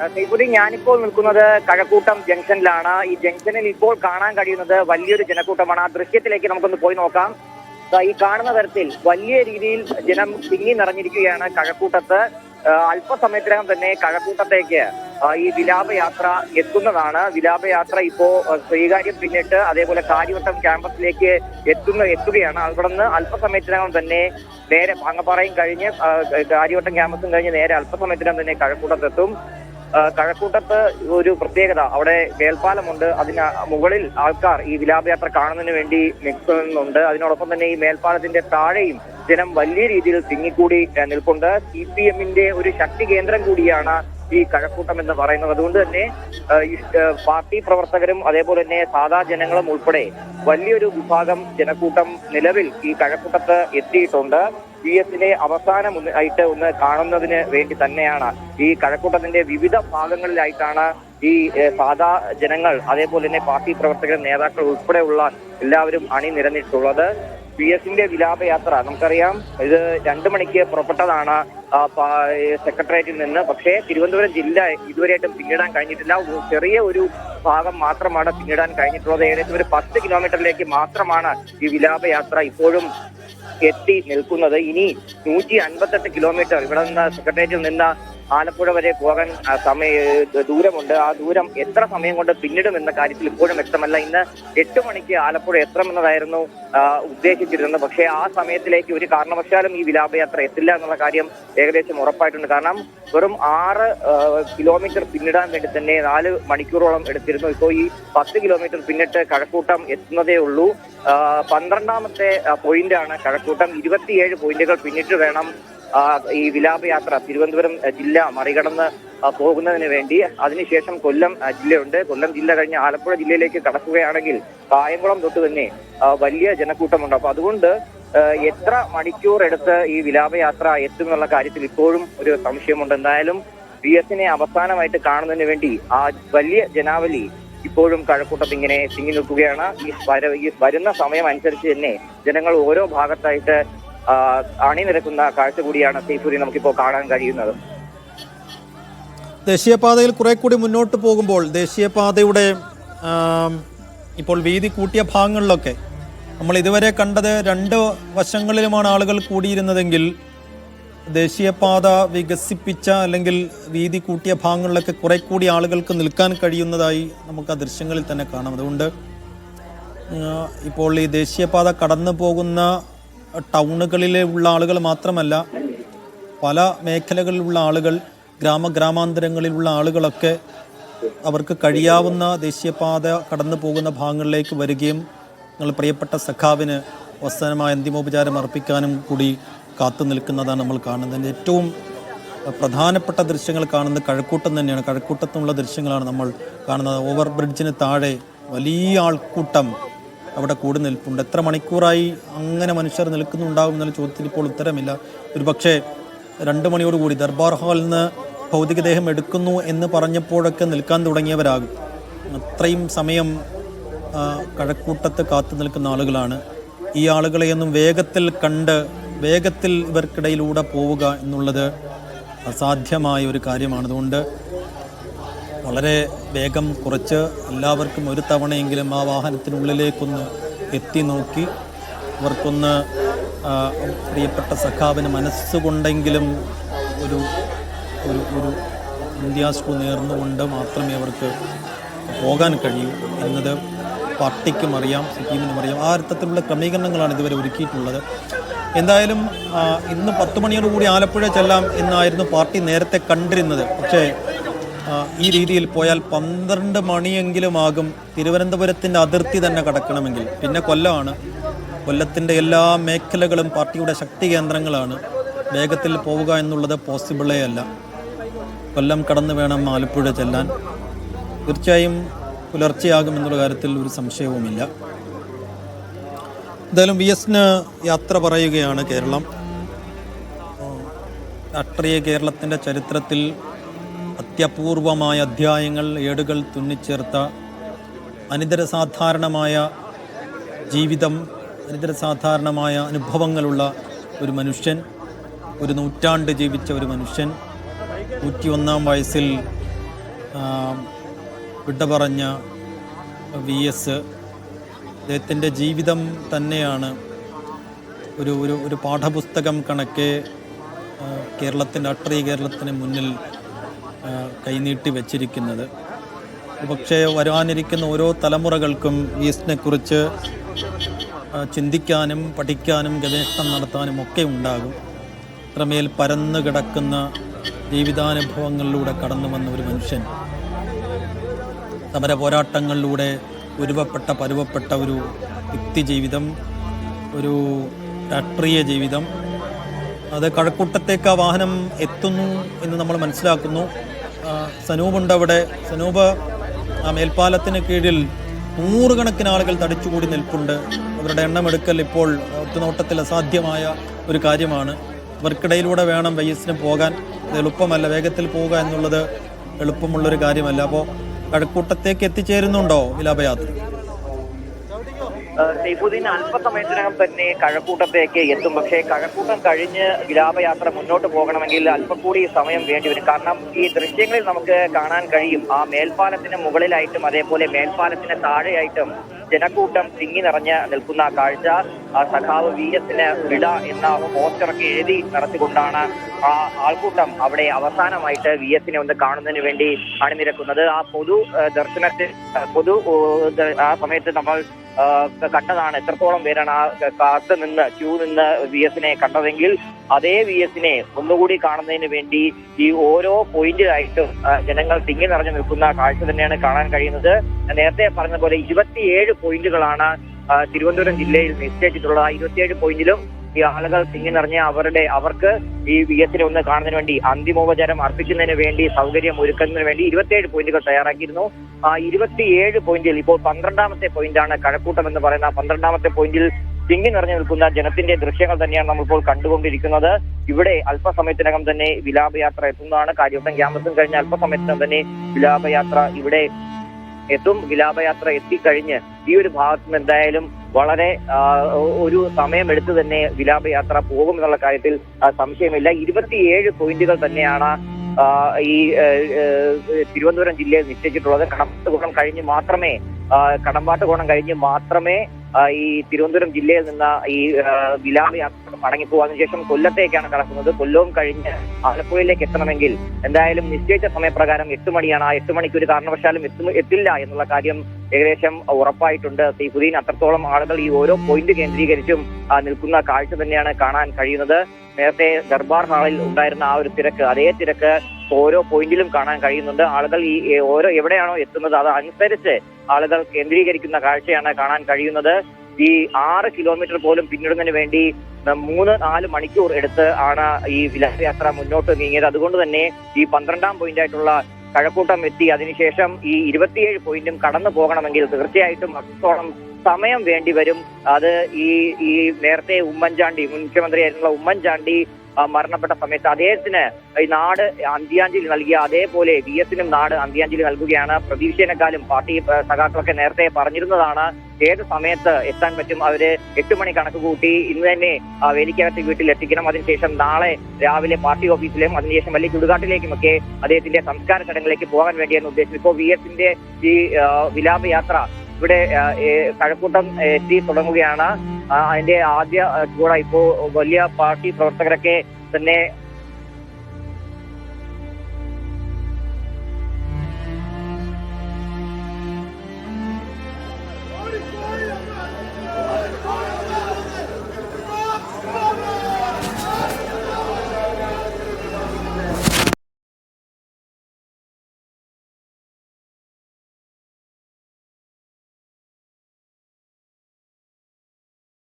സൈഫുദ്ദീൻ ഞാനിപ്പോൾ നിൽക്കുന്നത് കഴക്കൂട്ടം ജംഗ്ഷനിലാണ്. ഈ ജംഗ്ഷനിൽ ഇപ്പോൾ കാണാൻ കഴിയുന്നത് വലിയൊരു ജനക്കൂട്ടമാണ്. ആ ദൃശ്യത്തിലേക്ക് നമുക്കൊന്ന് പോയി നോക്കാം. ഈ കാണുന്ന തരത്തിൽ വലിയ രീതിയിൽ ജനം തിങ്ങി നിറഞ്ഞിരിക്കുകയാണ് കഴക്കൂട്ടത്ത്. അല്പസമയത്തിനകം തന്നെ കഴക്കൂട്ടത്തേക്ക് ഈ വിലാപയാത്ര എത്തുന്നതാണ്. വിലാപയാത്ര ഇപ്പോ സ്വീകാര്യം പിന്നിട്ട് അതേപോലെ കാര്യവട്ടം ക്യാമ്പസിലേക്ക് എത്തുന്ന എത്തുകയാണ്. അവിടെ നിന്ന് അല്പസമയത്തിനകം തന്നെ നേരെ പാങ്ങപ്പാറയും കഴിഞ്ഞ് കാര്യവട്ടം ക്യാമ്പസും കഴിഞ്ഞ് നേരെ അല്പസമയത്തിനകം തന്നെ കഴക്കൂട്ടത്തെത്തും. കഴക്കൂട്ടത്ത് ഒരു പ്രത്യേകത. അവിടെ മേൽപ്പാലമുണ്ട്. അതിന് മുകളിൽ ആൾക്കാർ ഈ വിലാപയാത്ര കാണുന്നതിന് വേണ്ടി നിൽക്കുന്നുണ്ട്. അതിനോടൊപ്പം തന്നെ ഈ മേൽപ്പാലത്തിന്റെ താഴെയും ജനം വലിയ രീതിയിൽ തിങ്ങിക്കൂടി നിൽപ്പുണ്ട്. സി പി എമ്മിന്റെ ഒരു ശക്തി കേന്ദ്രം കൂടിയാണ് ഈ കഴക്കൂട്ടം എന്ന് പറയുന്നത്. അതുകൊണ്ട് തന്നെ പാർട്ടി പ്രവർത്തകരും അതേപോലെ തന്നെ സാധാ ജനങ്ങളും ഉൾപ്പെടെ വലിയൊരു വിഭാഗം ജനക്കൂട്ടം നിലവിൽ ഈ കഴക്കൂട്ടത്ത് എത്തിയിട്ടുണ്ട്. പി എസിനെ അവസാനം ആയിട്ട് ഒന്ന് കാണുന്നതിന് വേണ്ടി തന്നെയാണ് ഈ കഴക്കൂട്ടത്തിന്റെ വിവിധ ഭാഗങ്ങളിലായിട്ടാണ് ഈ സാധാ ജനങ്ങൾ അതേപോലെ തന്നെ പാർട്ടി പ്രവർത്തകർ നേതാക്കൾ ഉൾപ്പെടെയുള്ള എല്ലാവരും അണിനിരന്നിട്ടുള്ളത് പി എസിന്റെ വിലാപയാത്ര നമുക്കറിയാം ഇത് രണ്ടു മണിക്ക് പുറപ്പെട്ടതാണ് സെക്രട്ടേറിയറ്റിൽ നിന്ന്. പക്ഷേ തിരുവനന്തപുരം ജില്ല ഇതുവരെയായിട്ടും പിന്നിടാൻ കഴിഞ്ഞിട്ടില്ല. ചെറിയ ഒരു ഭാഗം മാത്രമാണ് പിന്നിടാൻ കഴിഞ്ഞിട്ടുള്ളത്. ഏകദേശം ഒരു പത്ത് കിലോമീറ്ററിലേക്ക് മാത്രമാണ് ഈ വിലാപയാത്ര ഇപ്പോഴും എത്തി നിൽക്കുന്നത്. ഇനി നൂറ്റി അൻപത്തെട്ട് കിലോമീറ്റർ ഇവിടെ നിന്ന് സെക്രട്ടേറിയറ്റിൽ നിന്ന് ആലപ്പുഴ വരെ പോകാൻ സമയ ദൂരമുണ്ട്. ആ ദൂരം എത്ര സമയം കൊണ്ട് പിന്നിടും എന്ന കാര്യത്തിൽ ഇപ്പോഴും വ്യക്തമല്ല. ഇന്ന് എട്ട് മണിക്ക് ആലപ്പുഴ എത്തണമെന്നതായിരുന്നു ഉദ്ദേശിച്ചിരുന്നത്. പക്ഷേ ആ സമയത്തിലേക്ക് ഒരു കാരണവശാലും ഈ വിലാപയാത്ര എത്തില്ല എന്നുള്ള കാര്യം ഏകദേശം ഉറപ്പായിട്ടുണ്ട്. കാരണം വെറും ആറ് കിലോമീറ്റർ പിന്നിടാൻ വേണ്ടി തന്നെ നാല് മണിക്കൂറോളം എടുത്തിരുന്നു. ഇപ്പോൾ ഈ പത്ത് കിലോമീറ്റർ പിന്നിട്ട് കഴക്കൂട്ടം എത്തുന്നതേ ഉള്ളൂ. പന്ത്രണ്ടാമത്തെ പോയിന്റാണ് കഴക്കൂട്ടം. ഇരുപത്തിയേഴ് പോയിന്റുകൾ പിന്നിട്ട് വേണം ഈ വിലാപയാത്ര തിരുവനന്തപുരം ജില്ല മറികടന്ന് പോകുന്നതിന് വേണ്ടി. അതിനുശേഷം കൊല്ലം ജില്ലയുണ്ട്. കൊല്ലം ജില്ല കഴിഞ്ഞ് ആലപ്പുഴ ജില്ലയിലേക്ക് കടക്കുകയാണെങ്കിൽ കായംകുളം തൊട്ട് തന്നെ വലിയ ജനക്കൂട്ടമുണ്ട്. അപ്പൊ അതുകൊണ്ട് എത്ര മണിക്കൂർ എടുത്ത് ഈ വിലാപയാത്ര എത്തും എന്നുള്ള കാര്യത്തിൽ ഇപ്പോഴും ഒരു സംശയമുണ്ട്. എന്തായാലും വി എസിനെ അവസാനമായിട്ട് കാണുന്നതിന് വേണ്ടി ആ വലിയ ജനാവലി ഇപ്പോഴും കഴക്കൂട്ടത്ത് ഇങ്ങനെ തിങ്ങി നിൽക്കുകയാണ്. ഈ വര വരുന്ന സമയം അനുസരിച്ച് തന്നെ ജനങ്ങൾ ഓരോ ഭാഗത്തായിട്ട് അണിനിരക്കുന്ന കാഴ്ച കൂടിയാണ് സൈഫുരി നമുക്കിപ്പോൾ കാണാൻ കഴിയുന്നത്. ദേശീയപാതയിൽ കുറെ കൂടി മുന്നോട്ട് പോകുമ്പോൾ ദേശീയപാതയുടെ ഇപ്പോൾ വീതി കൂട്ടിയ ഭാഗങ്ങളിലൊക്കെ നമ്മൾ ഇതുവരെ കണ്ടത് രണ്ട് വശങ്ങളിലുമാണ് ആളുകൾ കൂടിയിരുന്നതെങ്കിൽ ദേശീയപാത വികസിപ്പിച്ച അല്ലെങ്കിൽ വീതി കൂട്ടിയ ഭാഗങ്ങളിലൊക്കെ കുറെ കൂടി ആളുകൾക്ക് നിൽക്കാൻ കഴിയുന്നതായി നമുക്ക് ആ ദൃശ്യങ്ങളിൽ തന്നെ കാണാം. അതുകൊണ്ട് ഇപ്പോൾ ഈ ദേശീയപാത കടന്നു പോകുന്ന ടൗണുകളിലെ ഉള്ള ആളുകൾ മാത്രമല്ല പല മേഖലകളിലുള്ള ആളുകൾ ഗ്രാമ ഗ്രാമാന്തരങ്ങളിലുള്ള ആളുകളൊക്കെ അവർക്ക് കഴിയാവുന്ന ദേശീയപാത കടന്നു പോകുന്ന ഭാഗങ്ങളിലേക്ക് വരികയും നിങ്ങൾ പ്രിയപ്പെട്ട സഖാവിന് അവസാനമായ അന്തിമോപചാരം അർപ്പിക്കാനും കൂടി കാത്തു നിൽക്കുന്നതാണ് നമ്മൾ കാണുന്നത്. ഏറ്റവും പ്രധാനപ്പെട്ട ദൃശ്യങ്ങൾ കാണുന്നത് കഴക്കൂട്ടം തന്നെയാണ്. കഴക്കൂട്ടത്തുള്ള ദൃശ്യങ്ങളാണ് നമ്മൾ കാണുന്നത്. ഓവർ ബ്രിഡ്ജിന് താഴെ വലിയ ആൾക്കൂട്ടം അവിടെ കൂടി നിൽപ്പുണ്ട്. എത്ര മണിക്കൂറായി അങ്ങനെ മനുഷ്യർ നിൽക്കുന്നുണ്ടാകും എന്നുള്ള ചോദ്യത്തിന് ഇപ്പോൾ ഉത്തരമില്ല. ഒരുപക്ഷെ രണ്ട് മണിയോടുകൂടി ദർബാർ ഹാളിൽ നിന്ന് ഭൗതികദേഹം എടുക്കുന്നു എന്ന് പറഞ്ഞപ്പോഴൊക്കെ നിൽക്കാൻ തുടങ്ങിയവരാകും. അത്രയും സമയം കഴക്കൂട്ടത്ത് കാത്തു നിൽക്കുന്ന ആളുകളാണ്. ഈ ആളുകളെയൊന്നും വേഗത്തിൽ കണ്ട് വേഗത്തിൽ ഇവർക്കിടയിലൂടെ പോവുക എന്നുള്ളത് അസാധ്യമായ ഒരു കാര്യമാണ് അതുകൊണ്ട് വളരെ വേഗം കുറച്ച് എല്ലാവർക്കും ഒരു തവണയെങ്കിലും ആ വാഹനത്തിനുള്ളിലേക്കൊന്ന് എത്തി നോക്കി. അവർക്കൊന്ന് പ്രിയപ്പെട്ട സഖാവിന് മനസ്സുകൊണ്ടെങ്കിലും ഒരു ഒരു ഒരു ഇന്ത്യാസ്കു നേർന്നുകൊണ്ട് മാത്രമേ അവർക്ക് പോകാൻ കഴിയൂ എന്നത് പാർട്ടിക്കും അറിയാം സി പി എമ്മിനും അറിയാം. ആ അർത്ഥത്തിലുള്ള ക്രമീകരണങ്ങളാണ് ഇതുവരെ ഒരുക്കിയിട്ടുള്ളത്. എന്തായാലും ഇന്ന് പത്ത് മണിയോടുകൂടി ആലപ്പുഴ ചെല്ലാം എന്നായിരുന്നു പാർട്ടി നേരത്തെ കണ്ടിരുന്നത്. പക്ഷേ ഈ രീതിയിൽ പോയാൽ പന്ത്രണ്ട് മണിയെങ്കിലും ആകും തിരുവനന്തപുരത്തിന്റെ അതിർത്തി തന്നെ കടക്കണമെങ്കിൽ. പിന്നെ കൊല്ലമാണ്. കൊല്ലത്തിന്റെ എല്ലാ മേഖലകളും പാർട്ടിയുടെ ശക്തി കേന്ദ്രങ്ങളാണ്. വേഗത്തിൽ പോവുക എന്നുള്ളത് പോസിബിളേ അല്ല. കൊല്ലം കടന്നു വേണം ആലപ്പുഴ ചെല്ലാൻ. തീർച്ചയായും പുലർച്ചെയാകും എന്നുള്ള കാര്യത്തിൽ ഒരു സംശയവുമില്ല. എന്തായാലും വി എസിന് യാത്ര പറയുകയാണ് കേരളം. രാഷ്ട്രീയ കേരളത്തിന്റെ ചരിത്രത്തിൽ അത്യപൂർവമായ അധ്യായങ്ങൾ ഏടുകൾ തുന്നിച്ചേർത്ത അനിതരസാധാരണമായ ജീവിതം അനിതരസാധാരണമായ അനുഭവങ്ങളുള്ള ഒരു മനുഷ്യൻ ഒരു നൂറ്റാണ്ട് ജീവിച്ച ഒരു മനുഷ്യൻ നൂറ്റിയൊന്നാം വയസ്സിൽ വിട പറഞ്ഞ വി എസ്. അദ്ദേഹത്തിന്റെ ജീവിതം തന്നെയാണ് ഒരു ഒരു ഒരു പാഠപുസ്തകം കണക്കെ കേരളത്തിന്റെ അട്ടറി കേരളത്തിന് മുന്നിൽ കൈനീട്ടി വച്ചിരിക്കുന്നത്. പക്ഷേ വരാനിരിക്കുന്ന ഓരോ തലമുറകൾക്കും ഈസ്റ്റിനെക്കുറിച്ച് കുറിച്ച് ചിന്തിക്കാനും പഠിക്കാനും ഗവേഷണം നടത്താനും ഒക്കെ ഉണ്ടാകും. അത്രമേൽ പരന്നു കിടക്കുന്ന ജീവിതാനുഭവങ്ങളിലൂടെ കടന്നു വന്ന ഒരു മനുഷ്യൻ സമര പോരാട്ടങ്ങളിലൂടെ ഉരുവപ്പെട്ട പരുവപ്പെട്ട ഒരു വ്യക്തി ജീവിതം ഒരു രാഷ്ട്രീയ ജീവിതം. അത് കഴക്കൂട്ടത്തേക്ക് ആ വാഹനം എത്തുന്നു എന്ന് നമ്മൾ മനസ്സിലാക്കുന്നു. സനൂപുണ്ട് അവിടെ. സനൂപ് ആ മേൽപ്പാലത്തിന് കീഴിൽ നൂറുകണക്കിന് ആളുകൾ തടിച്ചുകൂടി നിൽപ്പുണ്ട്. അവരുടെ എണ്ണമെടുക്കൽ ഇപ്പോൾ ഒറ്റനോട്ടത്തിൽ അസാധ്യമായ ഒരു കാര്യമാണ്. അവർക്കിടയിലൂടെ വേണം വയസ്സിന് പോകാൻ. അത് എളുപ്പമല്ല വേഗത്തിൽ പോവുക എന്നുള്ളത് എളുപ്പമുള്ളൊരു കാര്യമല്ല. അപ്പോൾ കഴക്കൂട്ടത്തേക്ക് എത്തിച്ചേരുന്നുണ്ടോ വിലാപയാത്ര? സൈഫുദ്ദീൻ അല്പസമയത്തിനകം തന്നെ കഴക്കൂട്ടത്തേക്ക് എത്തും. പക്ഷേ കഴക്കൂട്ടം കഴിഞ്ഞ് വിലാപയാത്ര മുന്നോട്ട് പോകണമെങ്കിൽ അല്പം കൂടി സമയം വേണ്ടി വരും. കാരണം ഈ ദൃശ്യങ്ങളിൽ നമുക്ക് കാണാൻ കഴിയും. ആ മേൽപ്പാലത്തിന് മുകളിലായിട്ടും അതേപോലെ മേൽപ്പാലത്തിന് താഴെയായിട്ടും ജനക്കൂട്ടം തിങ്ങി നിറഞ്ഞ് നിൽക്കുന്ന കാഴ്ച. സഖാവ് വി എസിന് വിട എന്ന പോസ്റ്ററൊക്കെ എഴുതി നിറച്ചുകൊണ്ടാണ് ആ ആൾക്കൂട്ടം അവിടെ അവസാനമായിട്ട് വി എസിനെ ഒന്ന് കാണുന്നതിന് വേണ്ടി അണിനിരക്കുന്നത്. ആ പൊതു ദർശനത്തിൽ പൊതു ആ സമയത്ത് നമ്മൾ കണ്ടതാണ് എത്രത്തോളം പേരാണ് ആ കാത്ത് നിന്ന് ക്യൂ നിന്ന് വി എസിനെ കണ്ടതെങ്കിൽ അതേ വി എസിനെ ഒന്നുകൂടി കാണുന്നതിന് വേണ്ടി ഈ ഓരോ പോയിന്റിലായിട്ടും ജനങ്ങൾ തിങ്ങി നിറഞ്ഞു നിൽക്കുന്ന കാഴ്ച തന്നെയാണ് കാണാൻ കഴിയുന്നത്. നേരത്തെ പറഞ്ഞ പോലെ ഇരുപത്തിയേഴ് പോയിന്റുകളാണ് തിരുവനന്തപുരം ജില്ലയിൽ നിശ്ചയിച്ചിട്ടുള്ളത് ആ ഇരുപത്തിയേഴ് പോയിന്റിലും ഈ ആളുകൾ തിങ്ങി നിറഞ്ഞ അവരുടെ അവർക്ക് ഈ വി ഒന്ന് കാണുന്നതിന് വേണ്ടി അന്തിമോപചാരം അർപ്പിക്കുന്നതിന് വേണ്ടി സൗകര്യം ഒരുക്കുന്നതിന് വേണ്ടി ഇരുപത്തിയേഴ് പോയിന്റുകൾ തയ്യാറാക്കിയിരുന്നു. ആ ഇരുപത്തിയേഴ് പോയിന്റിൽ ഇപ്പോൾ പന്ത്രണ്ടാമത്തെ പോയിന്റാണ് കഴക്കൂട്ടം എന്ന് പറയുന്ന പന്ത്രണ്ടാമത്തെ പോയിന്റിൽ തിങ്ങി നിറഞ്ഞു നിൽക്കുന്ന ജനത്തിന്റെ ദൃശ്യങ്ങൾ തന്നെയാണ് നമ്മളിപ്പോൾ കണ്ടുകൊണ്ടിരിക്കുന്നത്. ഇവിടെ അല്പസമയത്തിനകം തന്നെ വിലാപയാത്ര എത്തുന്നതാണ്. കാര്യവട്ടം ക്യാമ്പസും കഴിഞ്ഞ അല്പസമയത്തിനകം തന്നെ വിലാപയാത്ര ഇവിടെ എത്തും വിലാപയാത്ര എത്തിക്കഴിഞ്ഞ് ഈ ഒരു ഭാഗത്ത് നിന്ന് എന്തായാലും വളരെ ഒരു സമയമെടുത്ത് തന്നെ വിലാപയാത്ര പോകും എന്നുള്ള കാര്യത്തിൽ സംശയമില്ല. ഇരുപത്തിയേഴ് പോയിന്റുകൾ തന്നെയാണ് ഈ തിരുവനന്തപുരം ജില്ലയിൽ നിശ്ചയിച്ചിട്ടുള്ളത്. കടമ്പാട്ട് ഗുണം കഴിഞ്ഞ് മാത്രമേ കടമ്പാട്ട് ഗുണം കഴിഞ്ഞ് മാത്രമേ ഈ തിരുവനന്തപുരം ജില്ലയിൽ നിന്ന് ഈ വിലാപ വിലാപയാത്ര മടങ്ങിപ്പോകാതിനു ശേഷം കൊല്ലത്തേക്കാണ് കടക്കുന്നത്. കൊല്ലവും കഴിഞ്ഞ് ആലപ്പുഴയിലേക്ക് എത്തണമെങ്കിൽ എന്തായാലും നിശ്ചയിച്ച സമയപ്രകാരം എട്ട് മണിയാണ്. ആ എട്ട് മണിക്ക് ഒരു കാരണവശാലും എത്തും എത്തില്ല എന്നുള്ള കാര്യം ഏകദേശം ഉറപ്പായിട്ടുണ്ട്. സൈഫുദ്ദീൻ അത്രത്തോളം ആളുകൾ ഈ ഓരോ പോയിന്റ് കേന്ദ്രീകരിച്ചും നിൽക്കുന്ന കാഴ്ച തന്നെയാണ് കാണാൻ കഴിയുന്നത്. നേരത്തെ ദർബാർ ഹാളിൽ ഉണ്ടായിരുന്ന ആ ഒരു തിരക്ക് അതേ തിരക്ക് ഓരോ പോയിന്റിലും കാണാൻ കഴിയുന്നുണ്ട്. ആളുകൾ ഈ ഓരോ എവിടെയാണോ എത്തുന്നത് അത് അനുസരിച്ച് ആളുകൾ കേന്ദ്രീകരിക്കുന്ന കാഴ്ചയാണ് കാണാൻ കഴിയുന്നത്. ഈ ആറ് കിലോമീറ്റർ പോലും പിന്നിടുന്നതിന് വേണ്ടി മൂന്ന് നാല് മണിക്കൂർ എടുത്ത് ആണ് ഈ വിലാസയാത്ര മുന്നോട്ട് നീങ്ങിയത്. അതുകൊണ്ട് തന്നെ ഈ പന്ത്രണ്ടാം പോയിന്റ് ആയിട്ടുള്ള കഴക്കൂട്ടം എത്തി. അതിനുശേഷം ഈ ഇരുപത്തിയേഴ് പോയിന്റും കടന്നു പോകണമെങ്കിൽ തീർച്ചയായിട്ടും അത്രത്തോളം സമയം വേണ്ടി വരും. അത് ഈ ഈ നേരത്തെ ഉമ്മൻചാണ്ടി മുഖ്യമന്ത്രിയായിരുന്ന ഉമ്മൻചാണ്ടി മരണപ്പെട്ട സമയത്ത് അദ്ദേഹത്തിന് ഈ നാട് അന്ത്യാഞ്ജലി നൽകിയ അതേപോലെ വി എസിനും നാട് അന്ത്യാഞ്ജലി നൽകുകയാണ്. പ്രതീക്ഷേനെക്കാളും പാർട്ടി സഖാക്കളൊക്കെ നേരത്തെ പറഞ്ഞിരുന്നതാണ്. ഏത് സമയത്ത് എത്താൻ പറ്റും അവർ എട്ട് മണി കണക്ക് കൂട്ടി ഇന്ന് തന്നെ വേലിക്കകത്ത് വീട്ടിൽ എത്തിക്കണം. അതിനുശേഷം നാളെ രാവിലെ പാർട്ടി ഓഫീസിലും അതിനുശേഷം വലിയ ചുടുകാട്ടിലേക്കുമൊക്കെ അദ്ദേഹത്തിന്റെ സംസ്കാര ചടങ്ങിലേക്ക് പോകാൻ വേണ്ടിയാണ് ഉദ്ദേശിച്ചത്. ഇപ്പോൾ വി എസിന്റെ ഈ വിലാപയാത്ര ഇവിടെ കഴക്കൂട്ടം എത്തി തുടങ്ങുകയാണ്. അതിന്റെ ആദ്യ കൂടെ ചൂട ഇപ്പോ വലിയ പാർട്ടി പ്രവർത്തകരൊക്കെ തന്നെ